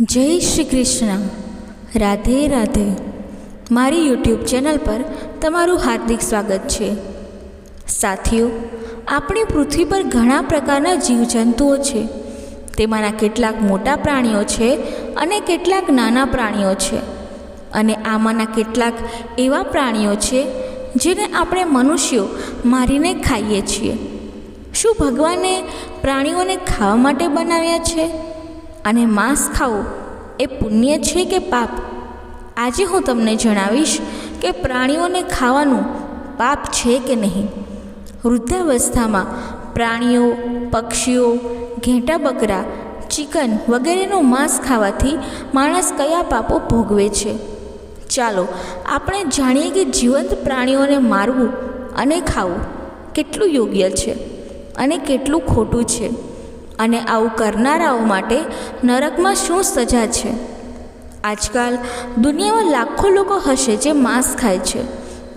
જય શ્રી કૃષ્ણ. રાધે રાધે. મારી YouTube channel પર તમારું હાર્દિક સ્વાગત છે. સાથીઓ, આપણી પૃથ્વી પર ઘણા પ્રકારના જીવજંતુઓ છે. તેમાંના કેટલાક મોટા પ્રાણીઓ છે અને કેટલાક નાના પ્રાણીઓ છે. અને આમાંના કેટલાક એવા પ્રાણીઓ છે જેને આપણે મનુષ્યો મારીને ખાઈએ છીએ. શું ભગવાને પ્રાણીઓને ખાવા માટે બનાવ્યા છે? અને માંસ ખાવું એ પુણ્ય છે કે પાપ? આજે હું તમને જણાવીશ કે પ્રાણીઓને ખાવાનું પાપ છે કે નહીં. વૃદ્ધાવસ્થામાં પ્રાણીઓ, પક્ષીઓ, ઘેટા બકરા, ચિકન વગેરેનું માંસ ખાવાથી માણસ કયા પાપો ભોગવે છે? ચાલો, આપણે જાણીએ કે જીવંત પ્રાણીઓને મારવું અને ખાવું કેટલું યોગ્ય છે અને કેટલું ખોટું છે. અને આવું કરનારાઓ માટે નરકમાં શું સજા છે? આજકાલ દુનિયામાં લાખો લોકો હશે જે માંસ ખાય છે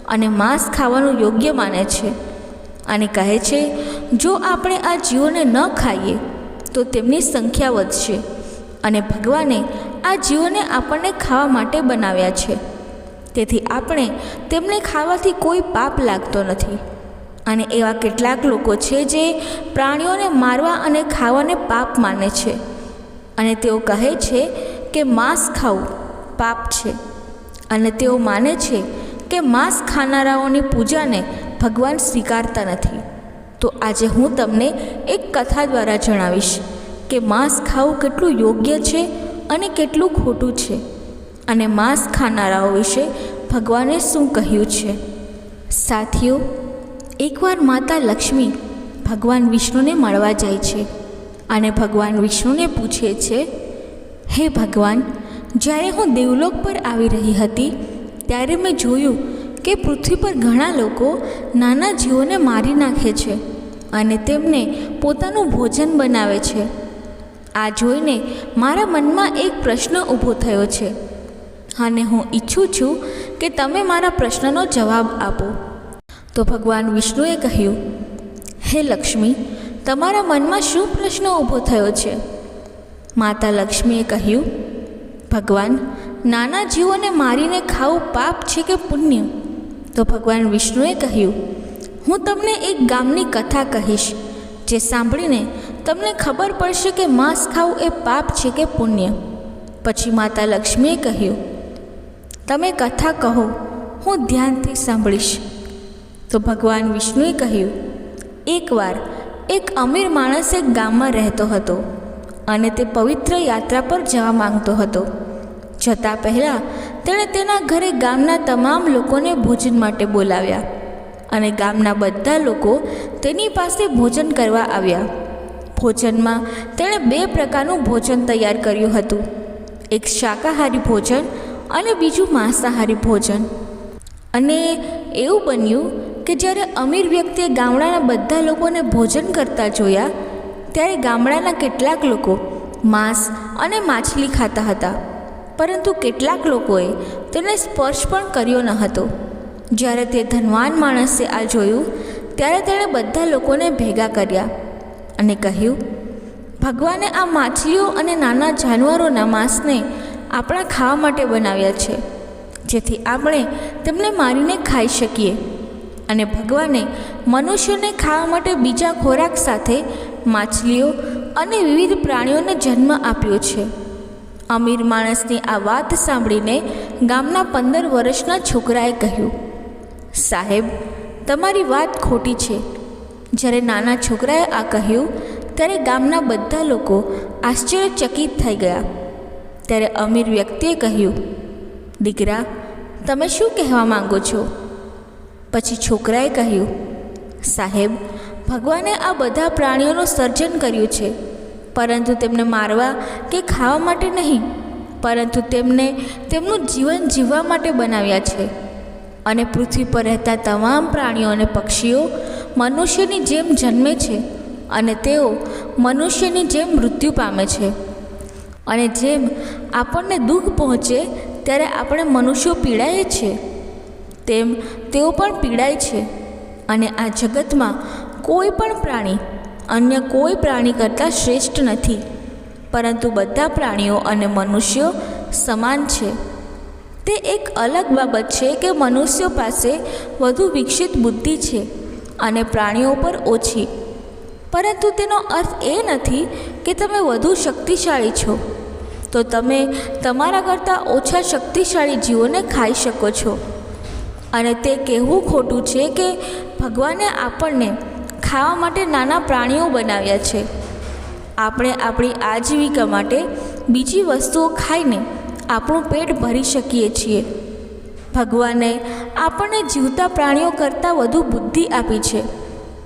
અને માંસ ખાવાનું યોગ્ય માને છે અને કહે છે, જો આપણે આ જીવોને ન ખાઈએ, તો તેમની સંખ્યા વધશે અને ભગવાને આ જીવોને આપણને ખાવા માટે બનાવ્યા છે. તેથી આપણે તેમને ખાવાથી કોઈ પાપ લાગતો નથી. અને એવા કેટલાક લોકો છે જે પ્રાણીઓને મારવા અને ખાવાને પાપ માને છે. અને તેઓ કહે છે કે માંસ ખાવું પાપ છે. અને તેઓ માને છે કે માંસ ખાનારાઓની પૂજાને ભગવાન સ્વીકારતા નથી. તો આજે હું તમને એક કથા દ્વારા જણાવીશ કે માંસ ખાવું કેટલું યોગ્ય છે અને કેટલું ખોટું છે. અને માંસ ખાનારાઓ વિશે ભગવાને શું કહ્યું છે? સાથીઓ એકવાર માતા લક્ષ્મી ભગવાન વિષ્ણુને મળવા જાય છે અને ભગવાન વિષ્ણુને પૂછે છે, હે ભગવાન, જ્યારે હું દેવલોક પર આવી રહી હતી, ત્યારે મેં જોયું કે પૃથ્વી પર ઘણા લોકો નાના જીવોને મારી નાખે છે અને તેમને પોતાનું ભોજન બનાવે છે. આ જોઈને મારા મનમાં એક પ્રશ્ન ઊભો થયો છે. અને હું ઈચ્છું છું કે તમે મારા પ્રશ્નનો જવાબ આપો. તો ભગવાન વિષ્ણુએ કહ્યું, હે લક્ષ્મી, તમારા મનમાં શું પ્રશ્ન ઊભો થયો છે? માતા લક્ષ્મીએ કહ્યું, ભગવાન, નાના જીવોને મારીને ખાવું પાપ છે કે પુણ્ય? તો ભગવાન વિષ્ણુએ કહ્યું, હું તમને એક ગામની કથા કહીશ, જે સાંભળીને તમને ખબર પડશે કે માંસ ખાવું એ પાપ છે કે પુણ્ય. પછી માતા લક્ષ્મીએ કહ્યું, તમે કથા કહો, હું ધ્યાનથી સાંભળીશ. તો ભગવાન વિષ્ણુએ કહ્યું, એકવાર એક અમીર માણસ એક ગામમાં રહેતો હતો અને તે પવિત્ર યાત્રા પર જવા માંગતો હતો. જતાં પહેલાં તેણે તેના ઘરે ગામના તમામ લોકોને ભોજન માટે બોલાવ્યા અને ગામના બધા લોકો તેની પાસે ભોજન કરવા આવ્યા. ભોજનમાં તેણે બે પ્રકારનું ભોજન તૈયાર કર્યું હતું. એક શાકાહારી ભોજન અને બીજું માંસાહારી ભોજન. અને એવું બન્યું કે જ્યારે અમીર વ્યક્તિએ ગામડાના બધા લોકોને ભોજન કરતા જોયા, ત્યારે ગામડાના કેટલાક લોકો માંસ અને માછલી ખાતા હતા. પરંતુ કેટલાક લોકોએ તેને સ્પર્શ પણ કર્યો ન હતો. જ્યારે તે ધનવાન માણસે આ જોયું, ત્યારે તેણે બધા લોકોને ભેગા કર્યા અને કહ્યું, ભગવાને આ માછલીઓ અને નાના જાનવરોના માંસને આપણા ખાવા માટે બનાવ્યા છે, જેથી આપણે તેમને મારીને ખાઈ શકીએ. અને ભગવાને મનુષ્યને ખાવા માટે બીજા ખોરાક સાથે માછલીઓ અને વિવિધ પ્રાણીઓને જન્મ આપ્યો છે. અમીર માણસની આ વાત સાંભળીને ગામના પંદર વર્ષના છોકરાએ કહ્યું, સાહેબ, તમારી વાત ખોટી છે. જ્યારે નાના છોકરાએ આ કહ્યું, ત્યારે ગામના બધા લોકો આશ્ચર્યચકિત થઈ ગયા. ત્યારે અમીર વ્યક્તિએ કહ્યું, દીકરા, તમે શું કહેવા માંગો છો? પછી છોકરાએ કહ્યું, સાહેબ, ભગવાને આ બધા પ્રાણીઓનું સર્જન કર્યું છે. પરંતુ તેમને મારવા કે ખાવા માટે નહીં, પરંતુ તેમને તેમનું જીવન જીવવા માટે બનાવ્યા છે. અને પૃથ્વી પર રહેતા તમામ પ્રાણીઓ અને પક્ષીઓ મનુષ્યની જેમ જન્મે છે અને તેઓ મનુષ્યની જેમ મૃત્યુ પામે છે. અને જેમ આપણને દુઃખ પહોંચે, ત્યારે આપણે મનુષ્યો પીડાઈએ છીએ તેમ તેઓ પણ પીડાય છે અને આ જગતમાં કોઈ પણ પ્રાણી, અન્ય કોઈ પ્રાણી કરતાં શ્રેષ્ઠ નથી. પરંતુ બધા પ્રાણીઓ અને મનુષ્યો સમાન છે. તે એક અલગ બાબત છે કે મનુષ્યો પાસે વધુ વિકસિત બુદ્ધિ છે અને પ્રાણીઓ પર ઓછી. પરંતુ તેનો અર્થ એ નથી કે તમે વધુ શક્તિશાળી છો. તો તમે તમારા કરતાં ઓછા શક્તિશાળી જીવોને ખાઈ શકો છો. અને તે કહેવું ખોટું છે કે ભગવાને આપણને ખાવા માટે નાના પ્રાણીઓ બનાવ્યા છે. આપણે આપણી આજીવિકા માટે બીજી વસ્તુઓ ખાઈને આપણું પેટ ભરી શકીએ છીએ. ભગવાને આપણને જીવતા પ્રાણીઓ કરતાં વધુ બુદ્ધિ આપી છે.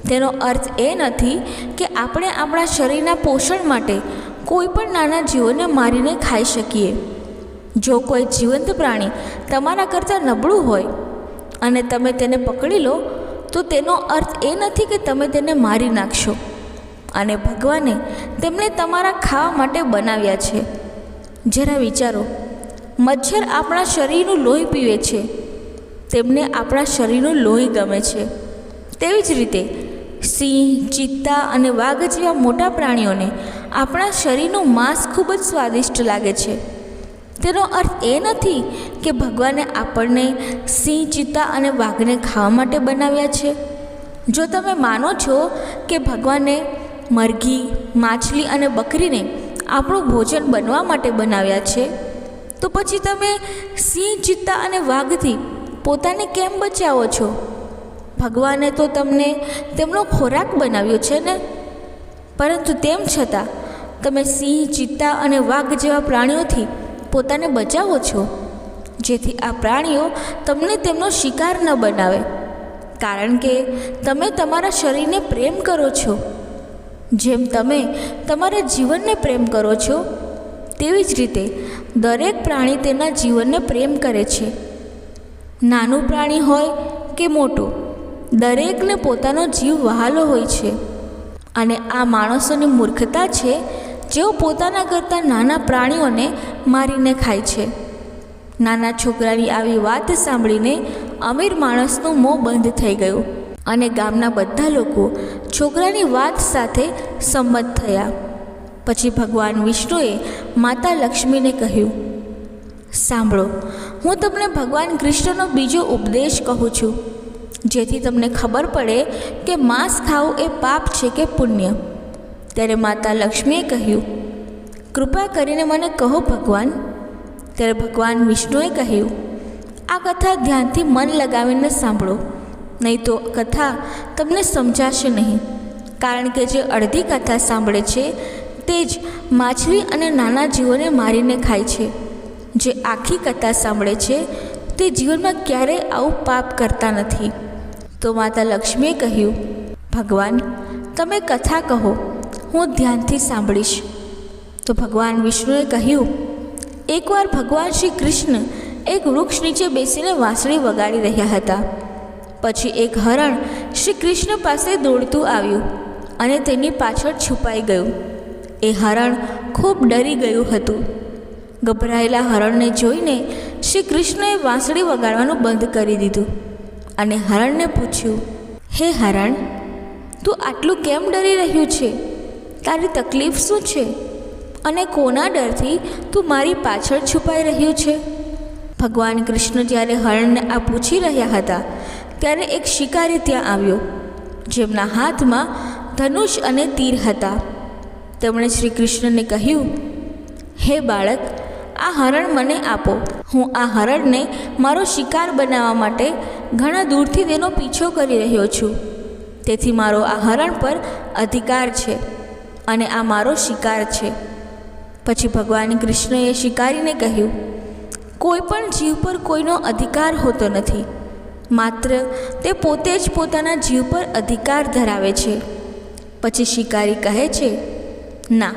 તેનો અર્થ એ નથી કે આપણે આપણા શરીરના પોષણ માટે કોઈ પણ નાના જીવોને મારીને ખાઈ શકીએ. જો કોઈ જીવંત પ્રાણી તમારા કરતાં નબળું હોય અને તમે તેને પકડી લો, તો તેનો અર્થ એ નથી કે તમે તેને મારી નાખશો. અને ભગવાને તેમને તમારા ખાવા માટે બનાવ્યા છે. જરા વિચારો, મચ્છર આપણા શરીરનું લોહી પીવે છે. તેમને આપણા શરીરનું લોહી ગમે છે. તેવી જ રીતે, સિંહ, ચિત્તા અને વાઘ જેવા મોટા પ્રાણીઓને આપણા શરીરનું માંસ ખૂબ જ સ્વાદિષ્ટ લાગે છે. તેનો અર્થ એ નથી કે ભગવાને આપણને સિંહ, ચિત્તા અને વાઘને ખાવા માટે બનાવ્યા છે. જો તમે માનો છો કે ભગવાને મરઘી, માછલી અને બકરીને આપણું ભોજન બનવા માટે બનાવ્યા છે, તો પછી તમે સિંહ, ચિત્તા અને વાઘથી પોતાને કેમ બચાવો છો? ભગવાને તો તમને તેમનો ખોરાક બનાવ્યો છે ને? પરંતુ તેમ છતાં તમે સિંહ, ચિત્તા અને વાઘ જેવા પ્રાણીઓથી પોતાને બચાવો છો? જેથી આ પ્રાણીઓ તમને તેમનો શિકાર ન બનાવે. કારણ કે તમે તમારા શરીરને પ્રેમ કરો છો. જેમ તમે તમારા જીવનને પ્રેમ કરો છો, તેવી જ રીતે દરેક પ્રાણી તેના જીવનને પ્રેમ કરે છે. નાનું પ્રાણી હોય કે મોટું, દરેકને પોતાનો જીવ વહાલો હોય છે. અને આ માણસોની મૂર્ખતા છે જેઓ પોતાના કરતાં નાના પ્રાણીઓને મારીને ખાય છે. નાના છોકરાની આવી વાત સાંભળીને અમીર માણસનું મોં બંધ થઈ ગયું અને ગામના બધા લોકો છોકરાની વાત સાથે સંમત થયા. પછી ભગવાન વિષ્ણુએ માતા લક્ષ્મીને કહ્યું, સાંભળો, હું તમને ભગવાન કૃષ્ણનો બીજો ઉપદેશ કહું છું. જેથી તમને ખબર પડે કે માંસ ખાવું એ પાપ છે કે પુણ્ય. ત્યારે માતા લક્ષ્મીએ કહ્યું, કૃપા કરીને મને કહો ભગવાન. ત્યારે ભગવાન વિષ્ણુએ કહ્યું, આ કથા ધ્યાનથી મન લગાવીને સાંભળો, નહીં તો કથા તમને સમજાશે નહીં. કારણ કે જે અડધી કથા સાંભળે છે, તે જ માછલી અને નાના જીવોને મારીને ખાય છે. જે આખી કથા સાંભળે છે, તે જીવનમાં ક્યારેય આવું પાપ કરતા નથી. તો માતા લક્ષ્મીએ કહ્યું, ભગવાન, તમે કથા કહો હું ધ્યાનથી સાંભળીશ. તો ભગવાન વિષ્ણુએ કહ્યું, એકવાર ભગવાન શ્રી કૃષ્ણ એક વૃક્ષ નીચે બેસીને વાંસળી વગાડી રહ્યા હતા. પછી એક હરણ શ્રી કૃષ્ણ પાસે દોડતું આવ્યું અને તેની પાછળ છુપાઈ ગયું. એ હરણ ખૂબ ડરી ગયું હતું. ગભરાયેલા હરણને જોઈને શ્રી કૃષ્ણએ વાંસળી વગાડવાનું બંધ કરી દીધું અને હરણને પૂછ્યું, હે હરણ, તું આટલું કેમ ડરી રહ્યું છે? તારી તકલીફ શું છે? અને કોના ડરથી તું મારી પાછળ છુપાઈ રહ્યું છે? ભગવાન કૃષ્ણ જ્યારે હરણને આ પૂછી રહ્યા હતા, ત્યારે એક શિકારી ત્યાં આવ્યો, જેમના હાથમાં ધનુષ અને તીર હતા. તેમણે શ્રી કૃષ્ણને કહ્યું, હે બાળક, આ હરણ મને આપો. હું આ હરણને મારો શિકાર બનાવવા માટે ઘણા દૂરથી તેનો પીછો કરી રહ્યો છું. તેથી મારો આ હરણ પર અધિકાર છે. અને આ મારો શિકાર છે. પછી ભગવાન કૃષ્ણએ શિકારીને કહ્યું, કોઈ પણ જીવ પર કોઈનો અધિકાર હોતો નથી. માત્ર તે પોતે જ પોતાના જીવ પર અધિકાર ધરાવે છે. પછી શિકારી કહે છે, ના,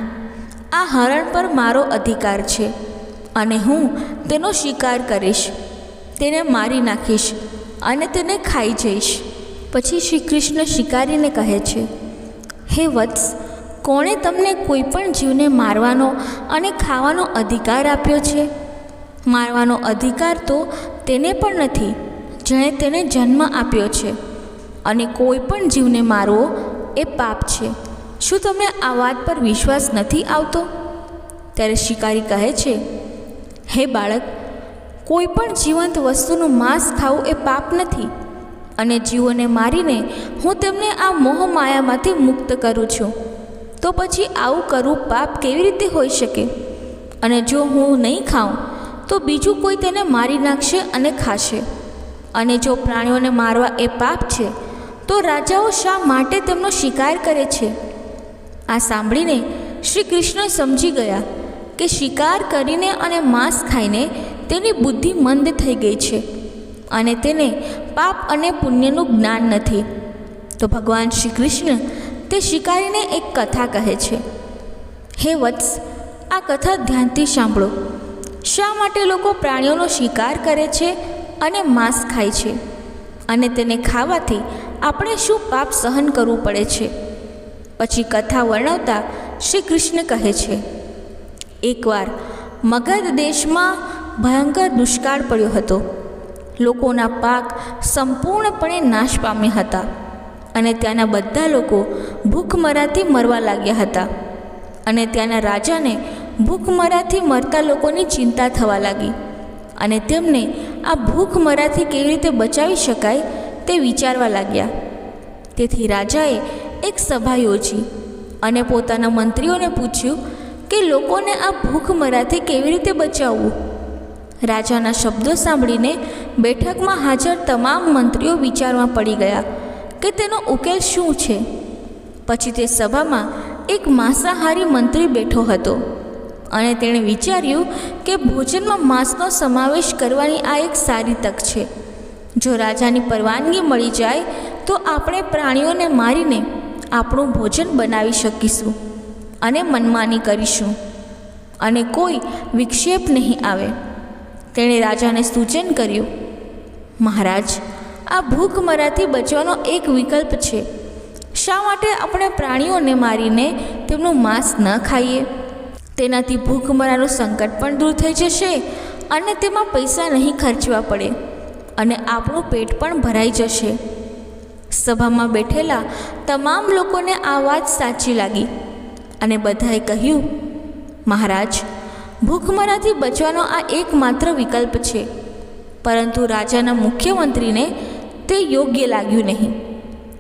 આ હરણ પર મારો અધિકાર છે અને હું તેનો શિકાર કરીશ. તેને મારી નાખીશ અને તેને ખાઈ જઈશ. પછી શ્રી કૃષ્ણ શિકારીને કહે છે, હે વત્સ કોણે તમને કોઈ પણ જીવને મારવાનો અને ખાવાનો અધિકાર આપ્યો છે? મારવાનો અધિકાર તો તેને પણ નથી, જેણે તેને જન્મ આપ્યો છે. અને કોઈ પણ જીવને મારવો એ પાપ છે. શું તમને આ વાત પર વિશ્વાસ નથી આવતો? ત્યારે શિકારી કહે છે, હે બાળક કોઈ પણ જીવંત વસ્તુનું માંસ ખાવું એ પાપ નથી. અને જીવોને મારીને હું તેમને આ મોહ માયામાંથી મુક્ત કરું છું. તો પછી આવું કરવું પાપ કેવી રીતે હોઈ શકે? અને જો હું નહીં ખાઉં, તો બીજું કોઈ તેને મારી નાખશે અને ખાશે. અને જો પ્રાણીઓને મારવા એ પાપ છે, તો રાજાઓ શા માટે તેમનો શિકાર કરે છે? આ સાંભળીને શ્રી કૃષ્ણ સમજી ગયા કે શિકાર કરીને અને માંસ ખાઈને તેની બુદ્ધિ મંદ થઈ ગઈ છે અને તેને પાપ અને પુણ્યનું જ્ઞાન નથી. તો ભગવાન શ્રી કૃષ્ણ તે શિકારીને એક કથા કહે છે. હે વત્સ, આ કથા ધ્યાનથી સાંભળો. શા માટે લોકો પ્રાણીઓનો શિકાર કરે છે અને માંસ ખાય છે? અને તેને ખાવાથી આપણે શું પાપ સહન કરવું પડે છે? પછી કથા વર્ણવતા શ્રી કૃષ્ણ કહે છે, એકવાર મગધ દેશમાં ભયંકર દુષ્કાળ પડ્યો હતો. લોકોના પાક સંપૂર્ણપણે નાશ પામ્યા હતા. અને ત્યાંના બધા લોકો ભૂખમરાથી મરવા લાગ્યા હતા. અને ત્યાંના રાજાને ભૂખમરાથી મરતા લોકોની ચિંતા થવા લાગી. અને તેમને આ ભૂખમરાથી કેવી રીતે બચાવી શકાય તે વિચારવા લાગ્યા. તેથી રાજાએ એક સભા યોજી અને પોતાના મંત્રીઓને પૂછ્યું કે લોકોને આ ભૂખમરાથી કેવી રીતે બચાવવું? રાજાના શબ્દો સાંભળીને બેઠકમાં હાજર તમામ મંત્રીઓ વિચારમાં પડી ગયા કે તેનો ઉકેલ શું છે? પછી તે સભામાં એક માંસાહારી મંત્રી બેઠો હતો અને તેણે વિચાર્યું કે ભોજનમાં માંસનો સમાવેશ કરવાની આ એક સારી તક છે. જો રાજાની પરવાનગી મળી જાય, તો આપણે પ્રાણીઓને મારીને આપણું ભોજન બનાવી શકીશું અને મનમાની કરીશું. અને કોઈ વિક્ષેપ નહીં આવે. તેણે રાજાને સૂચન કર્યું, મહારાજ આ ભૂખમરાથી બચવાનો એક વિકલ્પ છે. શા માટે આપણે પ્રાણીઓને મારીને તેમનું માંસ ન ખાઈએ? તેનાથી ભૂખમરાનું સંકટ પણ દૂર થઈ જશે અને તેમાં પૈસા નહીં ખર્ચવા પડે અને આપણું પેટ પણ ભરાઈ જશે. સભામાં બેઠેલા તમામ લોકોને આ વાત સાચી લાગી અને બધાએ કહ્યું, મહારાજ ભૂખમરાથી બચવાનો આ એકમાત્ર વિકલ્પ છે. પરંતુ રાજાના મુખ્યમંત્રીને તે યોગ્ય લાગ્યું નહીં.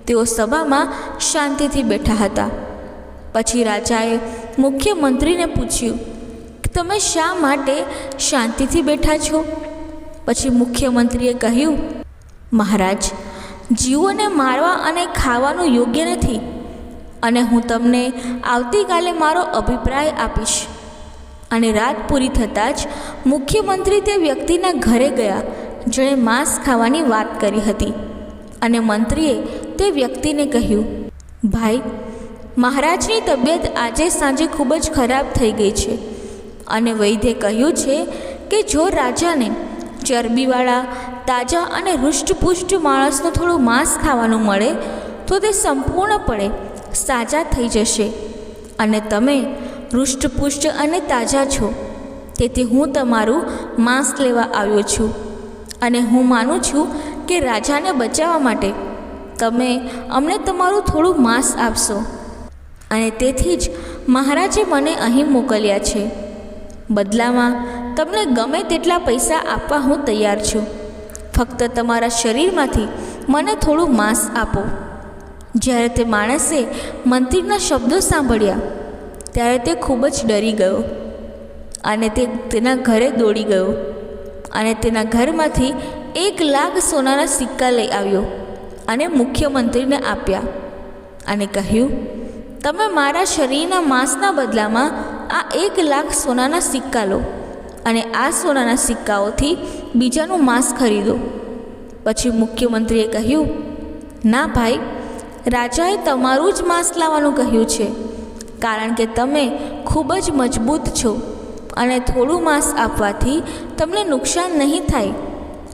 તેઓ સભામાં શાંતિથી બેઠા હતા. પછી રાજાએ મુખ્યમંત્રીને પૂછ્યું કે તમે શા માટે શાંતિથી બેઠા છો? પછી મુખ્યમંત્રીએ કહ્યું, મહારાજ, જીવોને મારવા અને ખાવાનું યોગ્ય નથી અને હું તમને આવતીકાલે મારો અભિપ્રાય આપીશ. અને રાત પૂરી થતાં જ મુખ્યમંત્રી તે વ્યક્તિના ઘરે ગયા જેણે માંસ ખાવાની વાત કરી હતી અને મંત્રીએ તે વ્યક્તિને કહ્યું, ભાઈ, મહારાજની તબિયત આજે સાંજે ખૂબ જ ખરાબ થઈ ગઈ છે અને વૈદ્યે કહ્યું છે કે જો રાજાને ચરબીવાળા, તાજા અને હૃષ્ટપુષ્ટ માણસનું થોડું માંસ ખાવાનું મળે, તો તે સંપૂર્ણપણે સાજા થઈ જશે અને તમે હૃષ્ટપુષ્ટ અને તાજા છો. તેથી હું તમારું માંસ લેવા આવ્યો છું. અને હું માનું છું કે રાજાને બચાવવા માટે તમે અમને તમારું થોડું માંસ આપશો. અને તેથી જ મહારાજે મને અહીં મોકલ્યા છે. બદલામાં તમને ગમે તેટલા પૈસા આપવા હું તૈયાર છું. ફક્ત તમારા શરીરમાંથી મને થોડું માંસ આપો. જ્યારે તે માણસે મંત્રીના શબ્દો સાંભળ્યા, ત્યારે તે ખૂબ જ ડરી ગયો અને તે તેના ઘરે દોડી ગયો. અને તેના ઘરમાંથી એક લાખ સોનાના સિક્કા લઈ આવ્યો અને મુખ્યમંત્રીને આપ્યા અને કહ્યું, તમે મારા શરીરના માંસના બદલામાં આ એક લાખ સોનાના સિક્કા લો અને આ સોનાના સિક્કાઓથી બીજાનું માંસ ખરીદો. પછી મુખ્યમંત્રીએ કહ્યું, ના ભાઈ, રાજાએ તમારું જ માંસ લાવવાનું કહ્યું છે, કારણ કે તમે ખૂબ જ મજબૂત છો. અને થોડું માંસ આપવાથી તમને નુકસાન નહીં થાય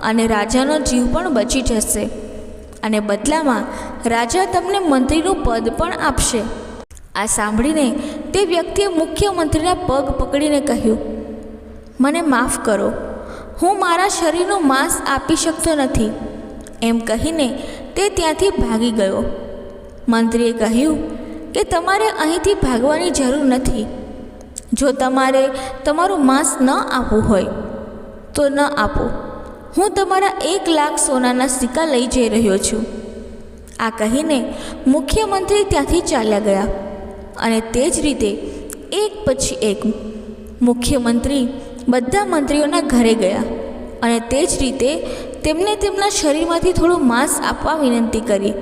અને રાજાનો જીવ પણ બચી જશે. અને બદલામાં રાજા તમને મંત્રીનું પદ પણ આપશે. આ સાંભળીને તે વ્યક્તિએ મુખ્યમંત્રીના પગ પકડીને કહ્યું, મને માફ કરો. હું મારા શરીરનું માંસ આપી શકતો નથી. એમ કહીને તે ત્યાંથી ભાગી ગયો. મંત્રીએ કહ્યું કે તમારે અહીંથી ભાગવાની જરૂર નથી. જો તમારે તમારું માંસ ન આપવું હોય, તો ન આપો. હું તમારા એક લાખ સોનાના સિક્કા લઈ જઈ રહ્યો છું. આ કહીને મુખ્યમંત્રી ત્યાંથી ચાલ્યા ગયા અને તે જ રીતે એક પછી એક મુખ્યમંત્રી બધા મંત્રીઓના ઘરે ગયા અને તે જ રીતે તેમને તેમના શરીરમાંથી થોડું માંસ આપવા વિનંતી કરી.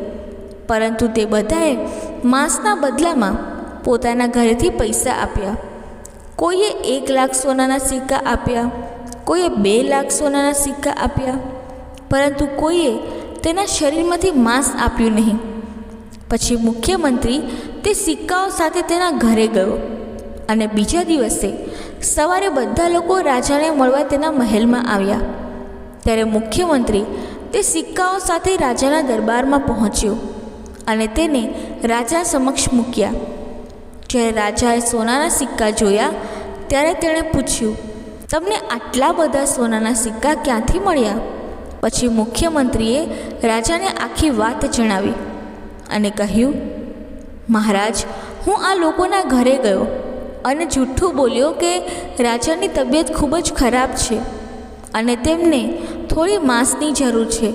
પરંતુ તે બધાએ માંસના બદલામાં પોતાના ઘરેથી પૈસા આપ્યા. કોઈએ એક લાખ સોનાના સિક્કા આપ્યા, કોઈએ બે લાખ સોનાના સિક્કા આપ્યા, પરંતુ કોઈએ તેના શરીરમાંથી માંસ આપ્યું નહીં. પછી મુખ્યમંત્રી તે સિક્કાઓ સાથે તેના ઘરે ગયો અને બીજા દિવસે સવારે બધા લોકો રાજાને મળવા તેના મહેલમાં આવ્યા. ત્યારે મુખ્યમંત્રી તે સિક્કાઓ સાથે રાજાના દરબારમાં પહોંચ્યો અને તેને રાજા સમક્ષ મૂક્યા. જ્યારે રાજાએ સોનાના સિક્કા જોયા, ત્યારે તેણે પૂછ્યું, તમને આટલા બધા સોનાના સિક્કા ક્યાંથી મળ્યા? પછી મુખ્યમંત્રીએ રાજાને આખી વાત જણાવી અને કહ્યું, મહારાજ, હું આ લોકોના ઘરે ગયો અને જૂઠું બોલ્યો કે રાજાની તબિયત ખૂબ જ ખરાબ છે અને તેમને થોડી માંસની જરૂર છે.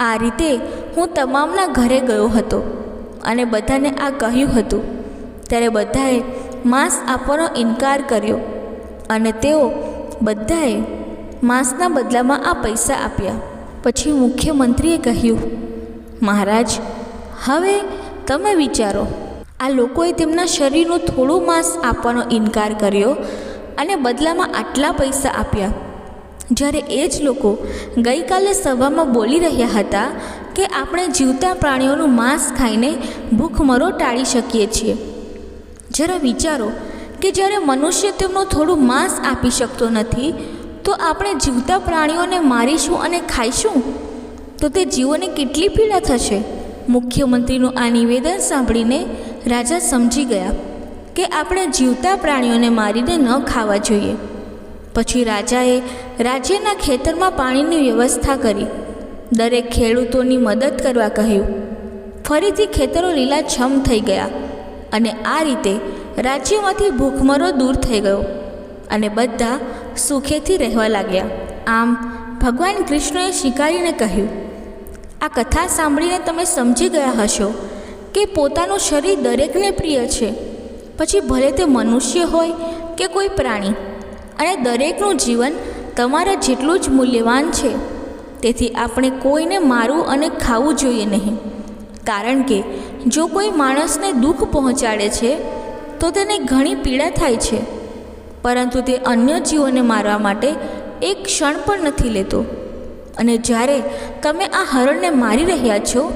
આ રીતે હું તમામના ઘરે ગયો હતો અને બધાને આ કહ્યું હતું. ત્યારે બધાએ માંસ આપવાનો ઇનકાર કર્યો અને તેઓ બધાએ માંસના બદલામાં આ પૈસા આપ્યા. પછી મુખ્યમંત્રીએ કહ્યું, મહારાજ, હવે તમે વિચારો, આ લોકોએ તેમના શરીરનું થોડું માંસ આપવાનો ઇનકાર કર્યો અને બદલામાં આટલા પૈસા આપ્યા. જ્યારે એ જ લોકો ગઈકાલે સભામાં બોલી રહ્યા હતા કે આપણે જીવતા પ્રાણીઓનું માંસ ખાઈને ભૂખમરો ટાળી શકીએ છીએ. જરા વિચારો કે જ્યારે મનુષ્ય તેમનું થોડું માંસ આપી શકતો નથી, તો આપણે જીવતા પ્રાણીઓને મારીશું અને ખાઈશું? તો તે જીવોને કેટલી પીડા થશે? મુખ્યમંત્રીનું આ નિવેદન સાંભળીને રાજા સમજી ગયા કે આપણે જીવતા પ્રાણીઓને મારીને ન ખાવા જોઈએ. પછી રાજાએ રાજ્યના ખેતરમાં પાણીની વ્યવસ્થા કરી. દરેક ખેડૂતોની મદદ કરવા કહ્યું. ફરીથી ખેતરો લીલાછમ થઈ ગયા. અને આ રીતે રાજ્યમાંથી ભૂખમરો દૂર થઈ ગયો અને બધા સુખેથી રહેવા લાગ્યા. આમ ભગવાન કૃષ્ણએ શિકારીને કહ્યું, આ કથા સાંભળીને તમે સમજી ગયા હશો કે પોતાનું શરીર દરેકને પ્રિય છે. પછી ભલે તે મનુષ્ય હોય કે કોઈ પ્રાણી, અને દરેકનું જીવન તમારા જેટલું જ મૂલ્યવાન છે. તેથી આપણે કોઈને મારવું અને ખાવું જોઈએ નહીં. કારણ કે જો કોઈ માણસને દુઃખ પહોંચાડે છે, તો તેને ઘણી પીડા થાય છે. પરંતુ તે અન્ય જીવોને મારવા માટે એક ક્ષણ પણ નથી લેતો. અને જ્યારે તમે આ હરણને મારી રહ્યા છો,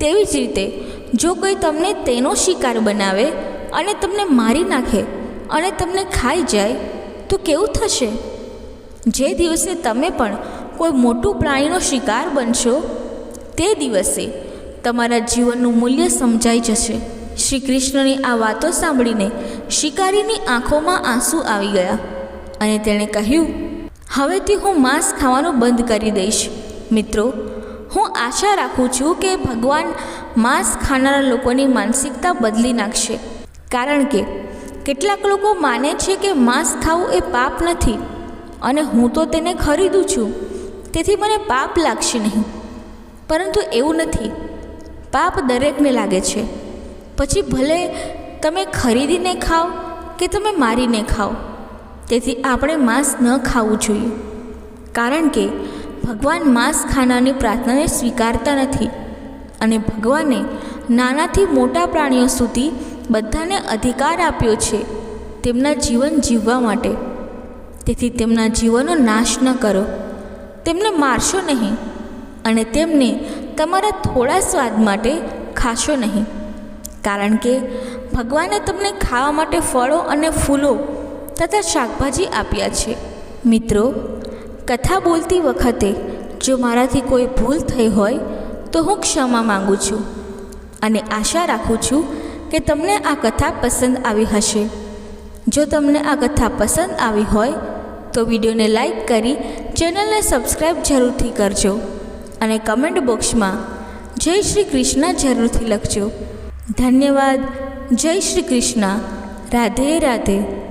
તેવી જ રીતે જો કોઈ તમને તેનો શિકાર બનાવે અને તમને મારી નાખે અને તમને ખાઈ જાય, તો કેવું થશે? જે દિવસે તમે પણ કોઈ મોટું પ્રાણીનો શિકાર બનશો, તે દિવસે તમારા જીવનનું મૂલ્ય સમજાઈ જશે. શ્રી કૃષ્ણની આ વાતો સાંભળીને શિકારીની આંખોમાં આંસુ આવી ગયા અને તેણે કહ્યું, હવેથી હું માંસ ખાવાનું બંધ કરી દઈશ. મિત્રો, હું આશા રાખું છું કે ભગવાન માંસ ખાનારા લોકોની માનસિકતા બદલી નાખશે. કારણ કે કેટલાક લોકો માને છે કે માંસ ખાવું એ પાપ નથી અને હું તો તેને ખરીદું છું. તેથી મને પાપ લાગશે નહીં. પરંતુ એવું નથી. પાપ દરેકને લાગે છે. પછી ભલે તમે ખરીદીને ખાઓ કે તમે મારીને ખાઓ, તેથી આપણે માંસ ન ખાવું જોઈએ. કારણ કે ભગવાન માંસ ખાનારની પ્રાર્થનાને સ્વીકારતા નથી અને ભગવાને નાનાથી મોટા પ્રાણીઓ સુધી બધાને અધિકાર આપ્યો છે તેમના જીવન જીવવા માટે. તેથી તેમના જીવનનો નાશ ન કરો. તેમને મારશો નહીં અને તેમને તમારા થોડા સ્વાદ માટે ખાશો નહીં. કારણ કે ભગવાને તમને ખાવા માટે ફળો અને ફૂલો તથા શાકભાજી આપ્યા છે. મિત્રો, કથા બોલતી વખતે જો મારાથી કોઈ ભૂલ થઈ હોય તો હું ક્ષમા માગું છું અને આશા રાખું છું કે તમને આ કથા પસંદ આવી હશે. જો તમને આ કથા પસંદ આવી હોય તો વિડીયોને લાઈક કરી ચેનલને સબસ્ક્રાઈબ જરૂરથી કરજો. અને કમેન્ટ બોક્સમાં જય શ્રી કૃષ્ણ જરૂરથી લખજો. ધન્યવાદ. જય શ્રી કૃષ્ણ. રાધે રાધે.